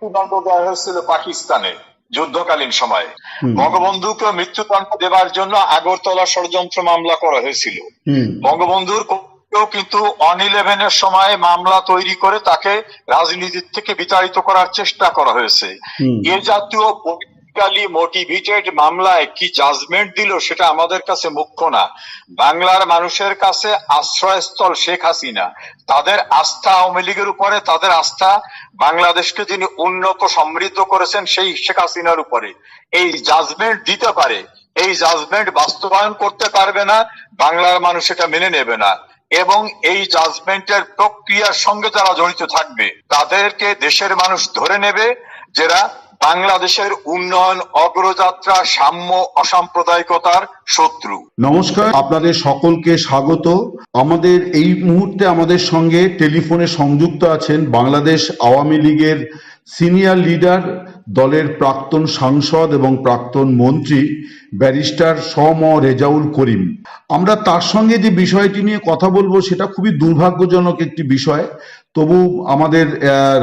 মৃত্যুদণ্ড দেওয়া হয়েছিল পাকিস্তানে যুদ্ধকালীন সময়ে। বঙ্গবন্ধুকে মৃত্যুদণ্ড দেওয়ার জন্য আগরতলা ষড়যন্ত্র মামলা করা হয়েছিল। বঙ্গবন্ধুর কেউ কিন্তু অন ইলেভেনের সময় মামলা তৈরি করে তাকে রাজনীতির থেকে বিতাড়িত করার চেষ্টা করা হয়েছে। এ জাতীয় পলিটিক্যালি মোটিভেটেড মামলায় কি জাজমেন্ট দিল সেটা আমাদের কাছে মুখ্য না। বাংলার মানুষের কাছে আশ্রয়স্থল শেখ হাসিনা। তাদের আস্থা আওয়ামী লীগের উপরে, তাদের আস্থা বাংলাদেশকে যিনি উন্নত সমৃদ্ধ করেছেন সেই শেখ হাসিনার উপরে। এই জাজমেন্ট দিতে পারে, এই জাজমেন্ট বাস্তবায়ন করতে পারবে না, বাংলার মানুষ এটা মেনে নেবে না। এবং এই জাজমেন্টের প্রক্রিয়ার সঙ্গে যারা জড়িত থাকবে, তাদেরকে দেশের মানুষ ধরে নেবে, যারা বাংলাদেশের উন্নয়ন, অগ্রযাত্রা, সাম্য, অসাম্প্রদায়িকতার শত্রু। নমস্কার, আপনাদের সকলকে স্বাগত। আমাদের এই মুহূর্তে আমাদের সঙ্গে টেলিফোনে সংযুক্ত আছেন বাংলাদেশ আওয়ামী লীগের সিনিয়র লিডার, দলের প্রাক্তন সাংসদ এবং প্রাক্তন মন্ত্রী, ব্যারিস্টার সম রেজাউল করিম। আমরা তার সঙ্গে যে বিষয়টি নিয়ে কথা বলব, সেটা খুবই দুর্ভাগ্যজনক একটি বিষয়। তবু আমাদের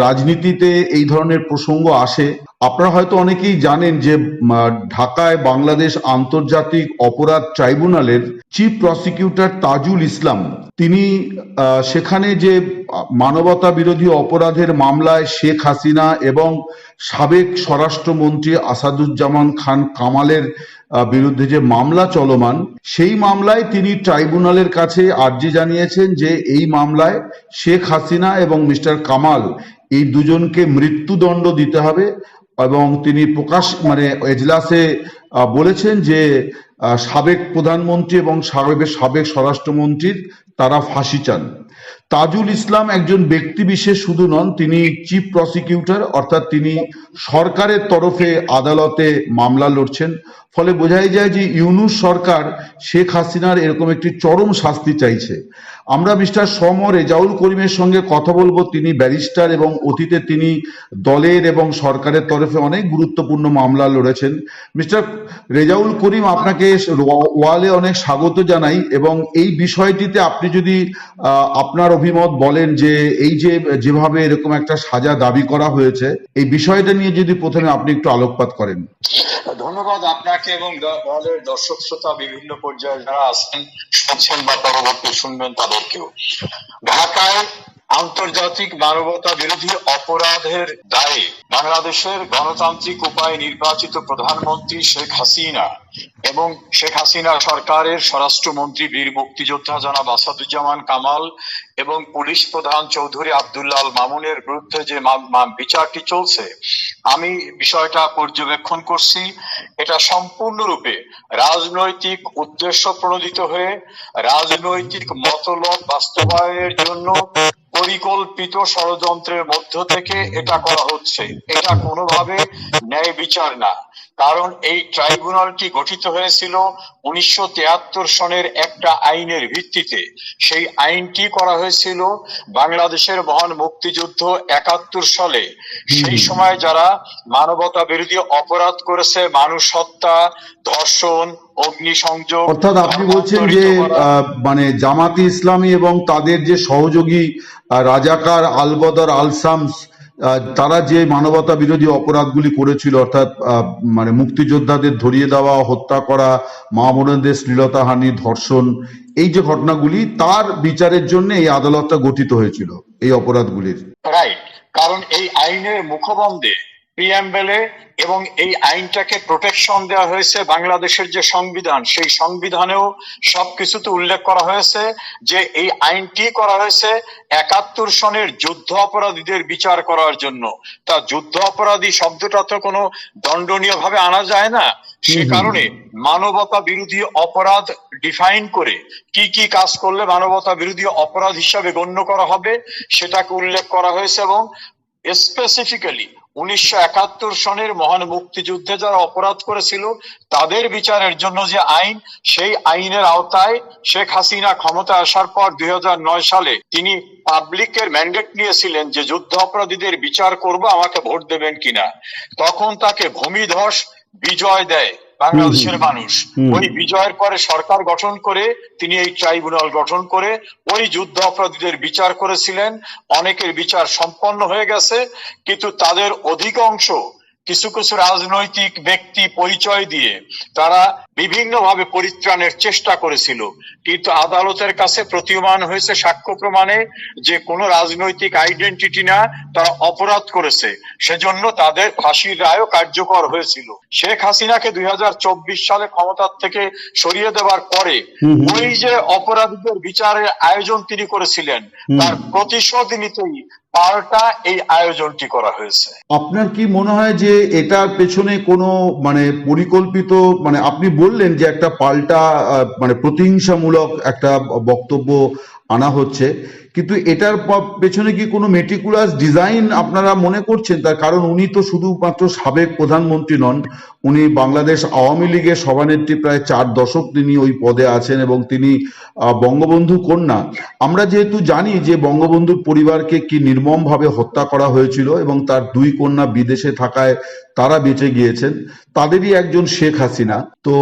রাজনীতিতে এই ধরনের প্রসঙ্গ আসে। আপনারা হয়তো অনেকেই জানেন যে ঢাকায় বাংলাদেশ আন্তর্জাতিক অপরাধ ট্রাইব্যুনালের চিফ প্রসিকিউটর তাজুল ইসলাম, তিনি সেখানে যে মানবতা বিরোধী অপরাধের মামলায় শেখ হাসিনা এবং সাবেক স্বরাষ্ট্রমন্ত্রী আসাদুজ্জামান খান কামালের বিরুদ্ধে যে মামলা চলমান, সেই মামলায় তিনি ট্রাইব্যুনালের কাছে আর্জি জানিয়েছেন যে এই মামলায় শেখ হাসিনা এবং মিস্টার কামাল এই দুজনকে মৃত্যুদণ্ড দিতে হবে এবং তিনি প্রকাশ মানে এজলাসে বলেছেন যে সাবেক প্রধানমন্ত্রী এবং সাবেক সাবেক স্বরাষ্ট্রমন্ত্রীর তারা ফাঁসি চান। তাজুল ইসলাম একজন ব্যক্তি বিশেষ শুধু নন, তিনি চিফ প্রসিকিউটর, অর্থাৎ তিনি সরকারের তরফে আদালতে মামলা লড়ছেন। ফলে বোঝাই যায় যে, ইউনুস সরকার শেখ হাসিনার এরকম একটি চরম শাস্তি চাইছে। আমরা মিস্টার সম রেজাউল করিমের সঙ্গে কথা বলব। তিনি ব্যারিস্টার এবং অতীতে তিনি দলের এবং সরকারের তরফে অনেক গুরুত্বপূর্ণ মামলা লড়েছেন। মিস্টার রেজাউল করিম আপনাকে ওয়ালে অনেক স্বাগত জানাই এবং এই বিষয়টিতে আপনি যদি আপনার অভিমত বলেন যে এই যে যেভাবে এরকম একটা সাজা দাবি করা হয়েছে, এই বিষয়টা নিয়ে যদি প্রথমে আপনি একটু আলোকপাত করেন। ধন্যবাদ আপনাকে এবং দলের দর্শক শ্রোতা বিভিন্ন পর্যায়ে যারা আছেন, শুনছেন বা পরবর্তী শুনবেন তাদেরকেও। ঢাকায় আন্তর্জাতিক মানবতা বিরোধী অপরাধের দায়ে বাংলাদেশের গণতান্ত্রিক উপায়ে নির্বাচিত প্রধানমন্ত্রী শেখ হাসিনা এবং শেখ হাসিনা সরকারের স্বরাষ্ট্রমন্ত্রী বীর মুক্তিযোদ্ধা জনাব আসাদুজ্জামান কামাল এবং পুলিশ প্রধান চৌধুরী আব্দুল্লাহ মামুনের বিরুদ্ধে যে বিচারটি চলছে, আমি বিষয়টা পর্যবেক্ষণ করছি। এটা সম্পূর্ণরূপে রাজনৈতিক উদ্দেশ্য প্রণোদিত হয়ে রাজনৈতিক মতলব বাস্তবায়নের জন্য পরিকল্পিত ষড়যন্ত্রের মধ্য থেকে এটা করা হচ্ছে। এটা কোনোভাবে ন্যায় বিচার না। কারণ এই ট্রাইব্যুনালটি গঠিত হয়েছিল উনিশশো তিয়াত্তর সনের একটা আইনের ভিত্তিতে? সেই আইনটি করা হয়েছিল বাংলাদেশের মহান মুক্তিযুদ্ধ একাত্তর সালে। সেই সময় যারা মানবতা বিরোধী অপরাধ করেছে মানুষ হত্যা ধর্ষণ অগ্নিসংযোগ অর্থাৎ আপনি বলছেন যে মানে জামাতি ইসলামী এবং তাদের যে সহযোগী রাজাকার আলবদর আলসামস তারা যে মানবতা বিরোধী অপরাধগুলি করেছিল, অর্থাৎ মানে মুক্তিযোদ্ধাদের ধরিয়ে দেওয়া, হত্যা করা, মা বোনদের শ্লীলতাহানি ধর্ষণ, এই যে ঘটনাগুলি, তার বিচারের জন্য এই আদালতটা গঠিত হয়েছিল, এই অপরাধগুলির। রাইট কারণ এই আইনের মুখবন্ধে প্রিয়াম্বেলে এবং এই আইনটাকে প্রোটেকশন দেওয়া হয়েছে বাংলাদেশের যে সংবিধান সেই সংবিধানেও সবকিছুতে উল্লেখ করা হয়েছে যে এই আইনটি করা হয়েছে একাত্তর সনের যুদ্ধ অপরাধীদের বিচার করার জন্য। তা যুদ্ধ অপরাধী শব্দটা তো কোনো দণ্ডনীয় ভাবে আনা যায় না। সে কারণে মানবতা বিরোধী অপরাধ ডিফাইন করে কি কি কাজ করলে মানবতা বিরোধী অপরাধ হিসাবে গণ্য করা হবে সেটাকে উল্লেখ করা হয়েছে এবং স্পেসিফিক্যালি উনিশশো একাত্তর সনের মহান মুক্তিযুদ্ধে যারা অপরাধ করেছিল, তাদের বিচারের জন্য যে আইন, সেই আইনের আওতায় শেখ হাসিনা ক্ষমতা আসার পর দুই হাজার নয় সালে তিনি পাবলিকের ম্যান্ডেট নিয়েছিলেন যে যুদ্ধ অপরাধীদের বিচার করব, আমাকে ভোট দেবেন কিনা। তখন তাকে ভূমিধস বিজয় দেয়। বাংলাদেশের। মানুষ। ওই বিজয়ের পরে সরকার গঠন করে তিনি এই ট্রাইব্যুনাল গঠন করে ওই যুদ্ধ অপরাধীদের বিচার করেছিলেন। অনেকের বিচার সম্পন্ন হয়ে গেছে কিন্তু তাদের অধিকাংশ কিছু কিছু রাজনৈতিক ব্যক্তি পরিচয় দিয়ে তারা বিভিন্নভাবে পরিত্রাণের চেষ্টা করেছিল। কিন্তু আদালতের কাছে প্রতীয়মান হয়েছে সাক্ষ্য প্রমাণে যে কোনো রাজনৈতিক আইডেন্টিটি না তারা অপরাধ করেছে। সেজন্য তাদের ফাঁসির রায়ও কার্যকর হয়েছিল। শেখ হাসিনাকে দুই সালে ক্ষমতার থেকে সরিয়ে দেওয়ার পরে। ওই যে অপরাধীদের বিচারের আয়োজন তিনি করেছিলেন তার প্রতিশোধ নিতেই পাল্টা এই আয়োজনটি করা হয়েছে। আপনার কি মনে হয় যে এটার পেছনে কোনো মানে পরিকল্পিত মানে আপনি বললেন যে একটা পাল্টা মানে প্রতিহিংসামূলক একটা বক্তব্য আনা হচ্ছে। কিন্তু এটার পেছনে কি কোনো মেটিকুলাস ডিজাইন আপনারা মনে করছেন? তার কারণ উনি তো শুধুমাত্র সাবেক প্রধানমন্ত্রী নন, উনি বাংলাদেশ আওয়ামী লীগের সভানেত্রী প্রায় চার দশক তিনি ওই পদে আছেন এবং তিনি বঙ্গবন্ধু কন্যা। আমরা যেহেতু জানি যে বঙ্গবন্ধুর পরিবারকে কি নির্মমভাবে হত্যা করা হয়েছিল এবং তার দুই কন্যা বিদেশে থাকায় তারা বেঁচে গিয়েছেন, তাদেরই একজন শেখ হাসিনা। তো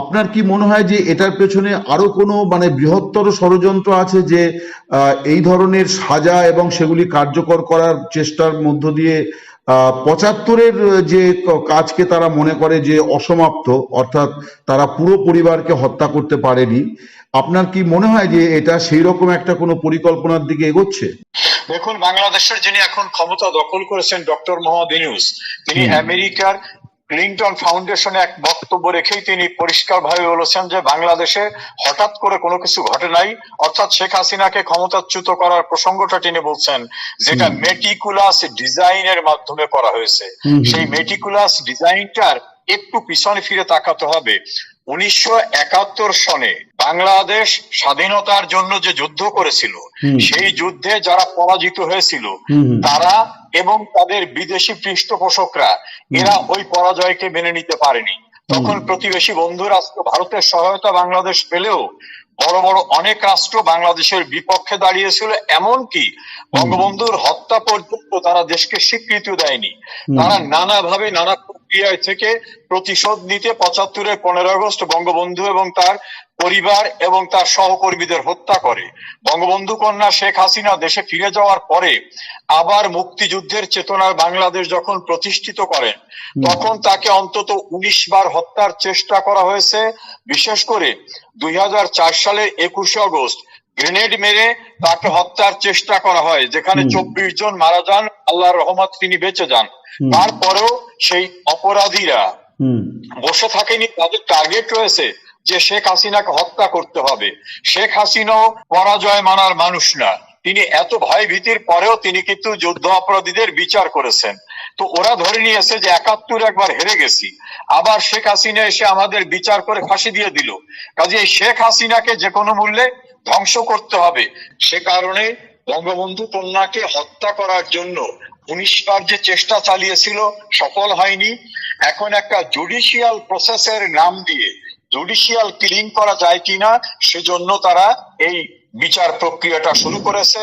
আপনার কি মনে হয় যে এটার পেছনে আরও কোনো মানে বৃহত্তর ষড়যন্ত্র আছে যে আহ, এই ধরনের সাজা এবং সেগুলি কার্যকর করার চেষ্টার মধ্য দিয়ে পঁচাত্তরের যে কাজকে তারা মনে করে যে অসমাপ্ত অর্থাৎ তারা পুরো পরিবারকে হত্যা করতে পারেনি। আপনার কি মনে হয় যে এটা সেই রকম একটা কোনো পরিকল্পনার দিকে এগোচ্ছে? দেখুন বাংলাদেশের যিনি এখন ক্ষমতা দখল করেছেন ডক্টর মোহাম্মদ ইউনুস তিনি আমেরিকার ক্লিন্টন ফাউন্ডেশনে এক বক্তব্য রেখেই তিনি পরিষ্কার ভাবে বলেছেন যে বাংলাদেশে হঠাৎ করে কোনো কিছু ঘটে নাই অর্থাৎ শেখ হাসিনাকে ক্ষমতাচ্যুত করার প্রসঙ্গটা তিনি বলছেন যেটা মেটিকুলাস ডিজাইনের মাধ্যমে করা হয়েছে। সেই মেটিকুলাস ডিজাইনটার একটু পিছনে ফিরে তাকাতে হবে উনিশশো একাত্তর সনে বাংলাদেশ স্বাধীনতার জন্য যে যুদ্ধ করেছিল সেই যুদ্ধে যারা পরাজিত হয়েছিল। তারা এবং তাদের বিদেশি পৃষ্ঠপোষকরা এরা ওই পরাজয়কে মেনে নিতে পারেনি। তখন প্রতিবেশী বন্ধু রাষ্ট্র ভারতের সহায়তা বাংলাদেশ পেলেও বড় বড় অনেক রাষ্ট্র বাংলাদেশের বিপক্ষে দাঁড়িয়েছিল এমনকি বঙ্গবন্ধুর হত্যা পর্যন্ত তারা দেশকে স্বীকৃতি দেয়নি। তারা নানাভাবে নানা প্রক্রিয়ায় থেকে প্রতিশোধ নিতে পঁচাত্তরের পনেরো আগস্ট বঙ্গবন্ধু এবং তার পরিবার এবং তার সহকর্মীদের হত্যা করে। বঙ্গবন্ধু কন্যা শেখ হাসিনা দেশে ফিরে যাওয়ার পরে আবার মুক্তিযুদ্ধের চেতনার বাংলাদেশ যখন প্রতিষ্ঠিত করেন তখন তাকে অন্তত উনিশ বার হত্যার চেষ্টা করা হয়েছে। বিশেষ করে দুই সালের একুশে আগস্ট গ্রেনেড মেরে তাকে হত্যার চেষ্টা করা হয় যেখানে চব্বিশ জন মারা যান আল্লাহর রহমত তিনি বেঁচে যান। তারপরেও সেই অপরাধীরা বসে থাকেনি তাদের টার্গেট রয়েছে যে শেখ হাসিনাকে হত্যা করতে হবে। শেখ হাসিনাও পরাজয় মানার মানুষ না। তিনি এত ভয় ভীতির পরেও তিনি কিন্তু যুদ্ধ অপরাধীদের বিচার করেছেন। তো ওরা ধরে নিয়েছে যে একাত্তর একবার হেরে গেছি। আবার শেখ হাসিনা এসে আমাদের বিচার করে ফাঁসি দিয়ে দিল। কাজে শেখ হাসিনাকে যে কোনো মূল্যে ধ্বংস করতে হবে। সে কারণে বঙ্গবন্ধু কন্যাকে হত্যা করার জন্য উনিশ বার যে চেষ্টা চালিয়েছিল সফল হয়নি। এখন একটা জুডিশিয়াল প্রসেসের নাম দিয়ে জুডিশিয়াল কিলিং করা যায় কিনা সেজন্য তারা এই বিচার প্রক্রিয়াটা শুরু করেছে।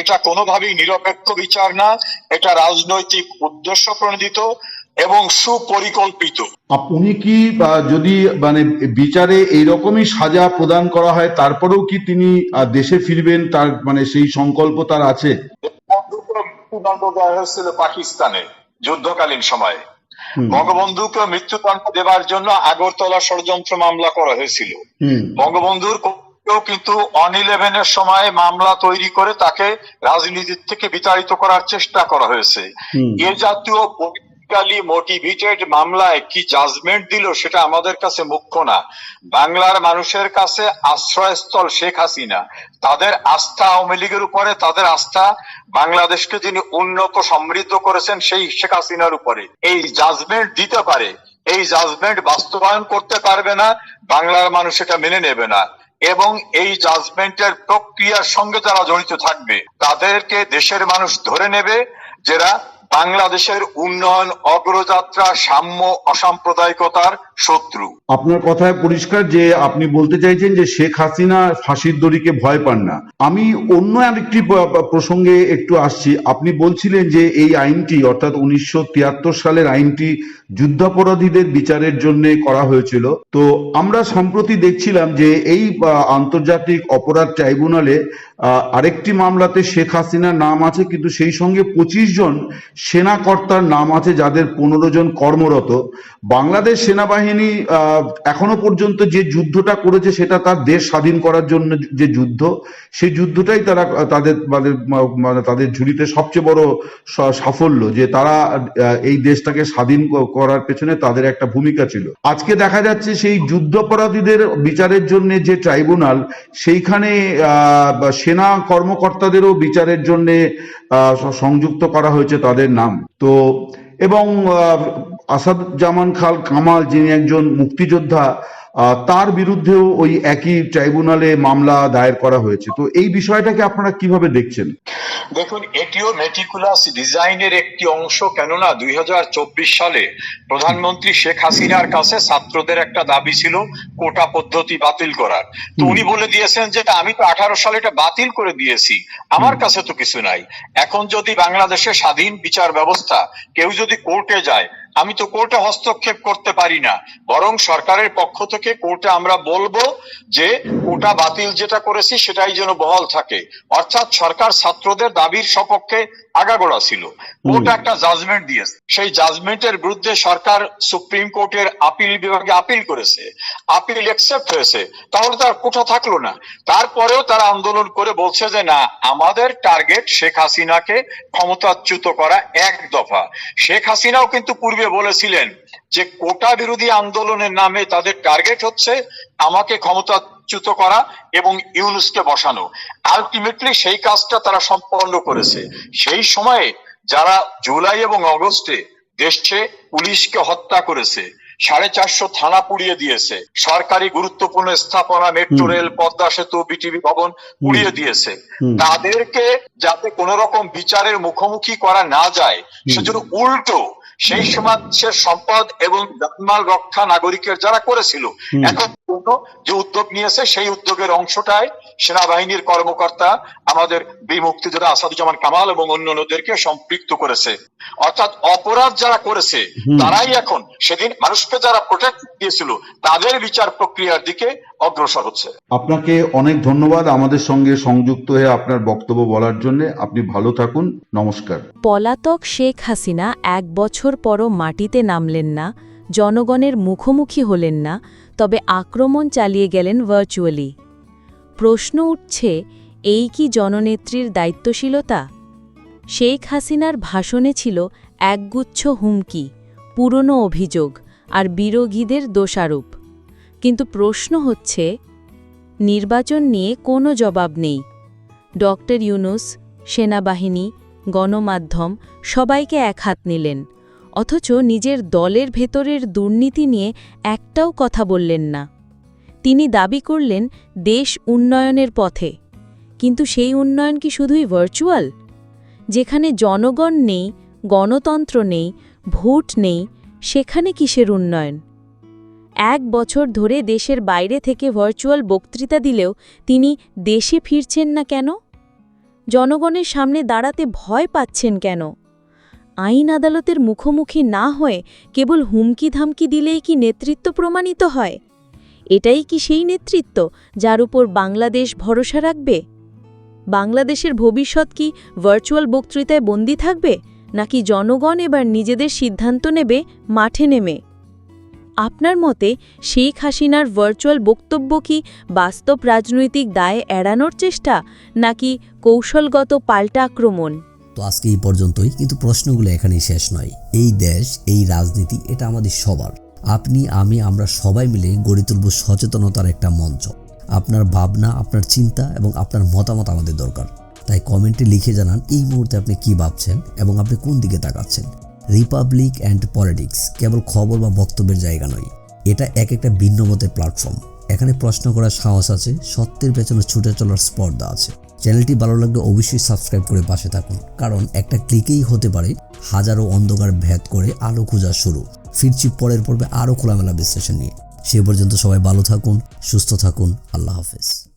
এটা কোনোভাবেই নিরপেক্ষ বিচার না এটা রাজনৈতিক উদ্দেশ্য প্রণোদিত এবং সুপরিকল্পিত। উনি কি যদি মানে বিচারে এইরকমই সাজা প্রদান করা হয় তারপরেও কি তিনি দেশে ফিরবেন তার মানে সেই সংকল্প তার আছে? মৃত্যুদণ্ড দেওয়া হয়েছিল পাকিস্তানে যুদ্ধকালীন সময়ে। বঙ্গবন্ধুকে মৃত্যুদণ্ড দেবার জন্য আগরতলা ষড়যন্ত্র মামলা করা হয়েছিল। বঙ্গবন্ধুর কেউ কিন্তু অন ইলেভেনের সময় মামলা তৈরি করে তাকে রাজনীতির থেকে বিতাড়িত করার চেষ্টা করা হয়েছে। এ জাতীয় পলিটিক্যালি মোটিভেটেড মামলায় কি জাজমেন্ট দিল সেটা আমাদের কাছে মুখ্য না। বাংলার মানুষের কাছে আশ্রয়স্থল শেখ হাসিনা। তাদের আস্থা আওয়ামী লীগের উপরে, তাদের আস্থা বাংলাদেশকে যিনি উন্নত সমৃদ্ধ করেছেন সেই শেখ হাসিনার উপরে। এই জাজমেন্ট দিতে পারে, এই জাজমেন্ট বাস্তবায়ন করতে পারবে না, বাংলার মানুষ এটা মেনে নেবে না। এবং এই জাজমেন্টের প্রক্রিয়ার সঙ্গে যারা জড়িত থাকবে, তাদেরকে দেশের মানুষ ধরে নেবে, যারা বাংলাদেশের উন্নয়ন, অগ্রযাত্রা, সাম্য, অসাম্প্রদায়িকতার শত্রু। আপনার কথায় পরিষ্কার যে আপনি বলতে চাইছেন যে শেখ হাসিনা ফাঁসির দড়িকে ভয় পান না। আমি অন্য আরেকটি প্রসঙ্গে একটু আসছি। আপনি বলছিলেন যে এই আইনটি, অর্থাৎ উনিশশো তিয়াত্তর সালের আইনটি যুদ্ধাপরাধীদের বিচারের জন্য করা হয়েছিল। তো আমরা সম্প্রতি দেখছিলাম যে এই আন্তর্জাতিক অপরাধ ট্রাইব্যুনালে আরেকটি মামলাতে শেখ হাসিনার নাম আছে কিন্তু সেই সঙ্গে পঁচিশ জন সেনাকর্তার নাম আছে যাদের পনেরো জন কর্মরত। বাংলাদেশ সেনাবাহিনী এখনও পর্যন্ত যে যুদ্ধটা করেছে সেটা তার দেশ স্বাধীন করার জন্য যে যুদ্ধ সেই যুদ্ধটাই তারা তাদের মানে মানে তাদের ঝুলিতে সবচেয়ে বড় সাফল্য যে তারা এই দেশটাকে স্বাধীন করার পেছনে তাদের একটা ভূমিকা ছিল। আজকে দেখা যাচ্ছে সেই যুদ্ধাপরাধীদের বিচারের জন্য যে ট্রাইব্যুনাল সেইখানে আহ, সেনা কর্মকর্তাদেরও বিচারের জন্য সংযুক্ত করা হয়েছে তাদের নাম। তো, এবং আসাদ জামান খাল কামাল যিনি একজন মুক্তিযোদ্ধা তার বিরুদ্ধেও ওই একই ট্রাইব্যুনালে মামলা দায়ের করা হয়েছে। তো এই বিষয়টাকে আপনারা কীভাবে দেখছেন? দেখুন এটিও মেটিকুলাস ডিজাইনের একটি অংশ কেননা দুই হাজার চব্বিশ সালে প্রধানমন্ত্রী শেখ হাসিনার কাছে ছাত্রদের একটা দাবি ছিল কোটা পদ্ধতি বাতিল করার। তো উনি বলে দিয়েছেন যে আমি তো আঠারো সালে এটা বাতিল করে দিয়েছি। আমার কাছে তো কিছু নাই। এখন যদি বাংলাদেশে স্বাধীন বিচার ব্যবস্থা কেউ যদি কোর্টে যায় আমি তো কোর্টে হস্তক্ষেপ করতে পারি না। বরং সরকারের পক্ষ থেকে কোর্টে আমরা বলব যে কোটা বাতিল যেটা করেছি সেটাই যেন বহাল থাকে। অর্থাৎ সরকার ছাত্রদের দাবির সপক্ষে আগাগোড়া ছিল। কোর্ট একটা জাজমেন্ট দিয়েছে। সেই জাজমেন্টের বিরুদ্ধে সরকার সুপ্রিম কোর্টের আপিল বিভাগে আপিল করেছে। আপিল একসেপ্ট হয়েছে। তাহলে তার কোঠা থাকল না। তারপরেও তারা আন্দোলন করে বলছে যে না আমাদের টার্গেট শেখ হাসিনাকে ক্ষমতাচ্যুত করা এক দফা। শেখ হাসিনাও কিন্তু পূর্বে বলেছিলেন যে কোটা বিরোধী আন্দোলনের নামে তাদের টার্গেট হচ্ছে আমাকে ক্ষমতাচ্যুত করা এবং ইউনুসকে বসানো। আলটিমেটলি সেই কাজটা তারা সম্পন্ন করেছে। সেই সময়ে যারা জুলাই এবং অগস্টে দেশে পুলিশকে হত্যা করেছে সাড়ে চারশো থানা পুড়িয়ে দিয়েছে সরকারি গুরুত্বপূর্ণ স্থাপনা মেট্রো রেল পদ্মা সেতু বিটিভি ভবন পুড়িয়ে দিয়েছে। তাদেরকে যাতে কোন রকম বিচারের মুখোমুখি করা না যায় সেজন্য উল্টো সেই সমাজের সম্পদ এবং জানমাল রক্ষা নাগরিকের যারা করেছিল এখন যে উদ্যোগ নিয়েছে সেই উদ্যোগের অংশটাই সেনাবাহিনীর কর্মকর্তা আমাদের বীর মুক্তিযোদ্ধা আসাদুজ্জামান কামাল এবং অন্যান্যদেরকে সম্পৃক্ত করেছে। অর্থাৎ অপরাধ যারা করেছে তারাই এখন সেদিন মানুষকে যারা প্রোটেক্ট দিয়েছিল তাদের বিচার প্রক্রিয়ার দিকে অগ্রসর হচ্ছে। আপনাকে অনেক ধন্যবাদ আমাদের সঙ্গে সংযুক্ত হয়ে আপনার বক্তব্য বলার জন্য। আপনি ভালো থাকুন। নমস্কার। পলাতক শেখ হাসিনা এক বছর পরও মাটিতে নামলেন না জনগণের মুখোমুখি হলেন না তবে আক্রমণ চালিয়ে গেলেন ভার্চুয়ালি প্রশ্ন উঠছে, এই কি জননেত্রীর দায়িত্বশীলতা? শেখ হাসিনার ভাষণে ছিল একগুচ্ছ হুমকি, পুরনো অভিযোগ আর বিরোধীদের দোষারোপ। কিন্তু প্রশ্ন হচ্ছে, নির্বাচন নিয়ে কোনো জবাব নেই। ডক্টর ইউনুস, সেনাবাহিনী, গণমাধ্যম সবাইকে এক হাত নিলেন, অথচ নিজের দলের ভেতরের দুর্নীতি নিয়ে একটাও কথা বললেন না। তিনি দাবি করলেন, দেশ উন্নয়নের পথে। কিন্তু সেই উন্নয়ন কি শুধুই ভার্চুয়াল যেখানে জনগণ নেই, গণতন্ত্র নেই, ভোট নেই, সেখানে কিসের উন্নয়ন? এক বছর ধরে দেশের বাইরে থেকে ভার্চুয়াল বক্তৃতা দিলেও তিনি দেশে ফিরছেন না কেন? জনগণের সামনে দাঁড়াতে ভয় পাচ্ছেন কেন? আইন আদালতের মুখোমুখি না হয়ে কেবল হুমকি ধামকি দিলেই কি নেতৃত্ব প্রমাণিত হয়? এটাই কি সেই নেতৃত্ব যার উপর বাংলাদেশ ভরসা রাখবে? বাংলাদেশের ভবিষ্যৎ কি ভার্চুয়াল বক্তৃতায় বন্দী থাকবে, নাকি জনগণ এবার নিজেদের সিদ্ধান্ত নেবে, মাঠে নেমে? আপনার মতে শেখ হাসিনার ভার্চুয়াল বক্তব্য কি বাস্তব রাজনৈতিক দায় এড়ানোর চেষ্টা, নাকি কৌশলগত পাল্টা আক্রমণ? তো আজকে এই পর্যন্তই, কিন্তু প্রশ্নগুলো এখানেই শেষ নয়। এই দেশ, এই রাজনীতি, এটা আমাদের সবার। আপনি, আমি, আমরা সবাই মিলে গড়ে তুলব সচেতনতার একটা মঞ্চ। আপনার ভাবনা, আপনার চিন্তা এবং আপনার মতামত আমাদের দরকার। তাই কমেন্টে লিখে জানান এই মুহূর্তে আপনি কি ভাবছেন এবং আপনি কোন দিকে তাকাচ্ছেন। রিপাবলিক অ্যান্ড পলিটিক্স কেবল খবর বা বক্তব্যের জায়গা নয়। এটা এক একটা ভিন্ন মতের প্ল্যাটফর্ম এখানে প্রশ্ন করার সাহস আছে, সত্যের পেছনে ছুটে চলার স্পর্ধা আছে। চ্যানেলটি ভালো লাগলে অবশ্যই সাবস্ক্রাইব করে পাশে থাকুন। কারণ একটা ক্লিকেই হতে পারে, হাজারো অন্ধকার ভেদ করে আলো খোঁজা শুরু। ফিরছি পরের পর্বে আরও খোলামেলা বিশ্লেষণ নিয়ে। সে পর্যন্ত সবাই ভালো থাকুন, সুস্থ থাকুন, আল্লাহ হাফেজ।